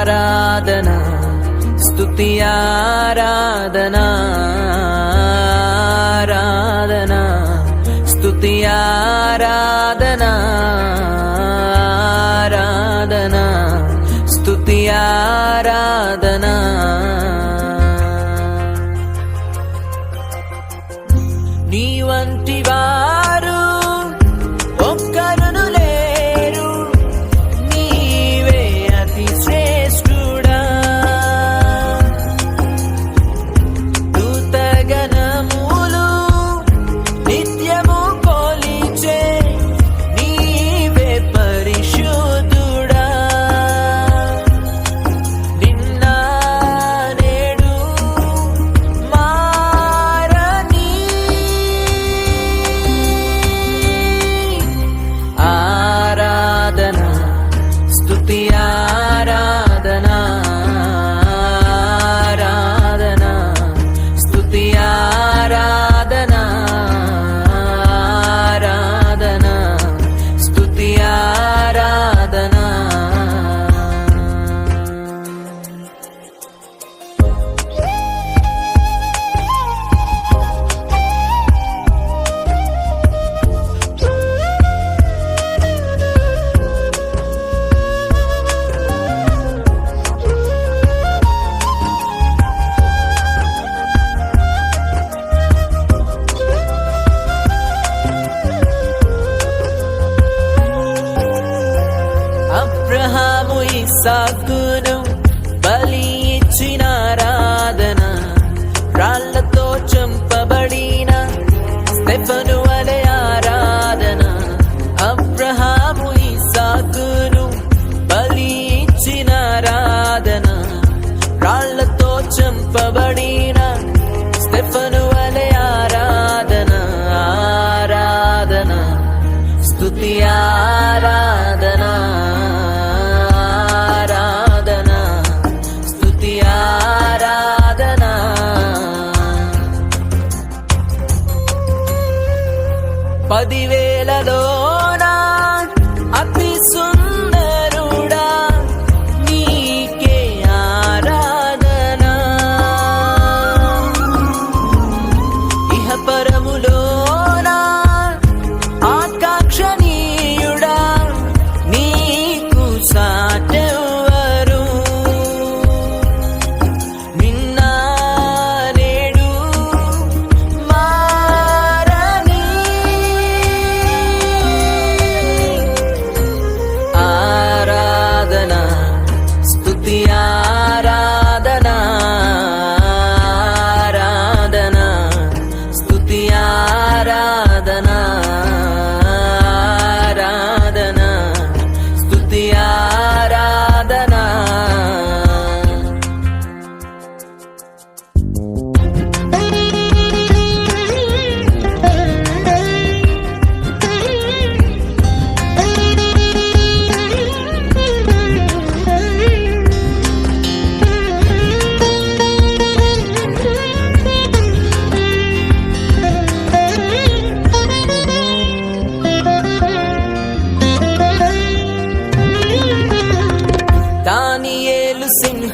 ఆరాధన స్తుతి ఆరాధన ఆరాధన స్తుతి ఆరాధన ఆరాధన స్తుతి ఆరాధన నీ వంటి అబ్రహాము బలి ఇచ్చిన ఆరాధన. రాళ్ళతో చంపబడిన స్టెఫను వలె ఆరాధన. అబ్రహాము ఇస్సాకును బలి ఇచ్చిన ఆరాధన. రాళ్ళతో చంపబడిన స్టెఫను వలె ఆరాధన. ఆరాధన. స్తుతి ఆరాధన ఆరాధన.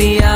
be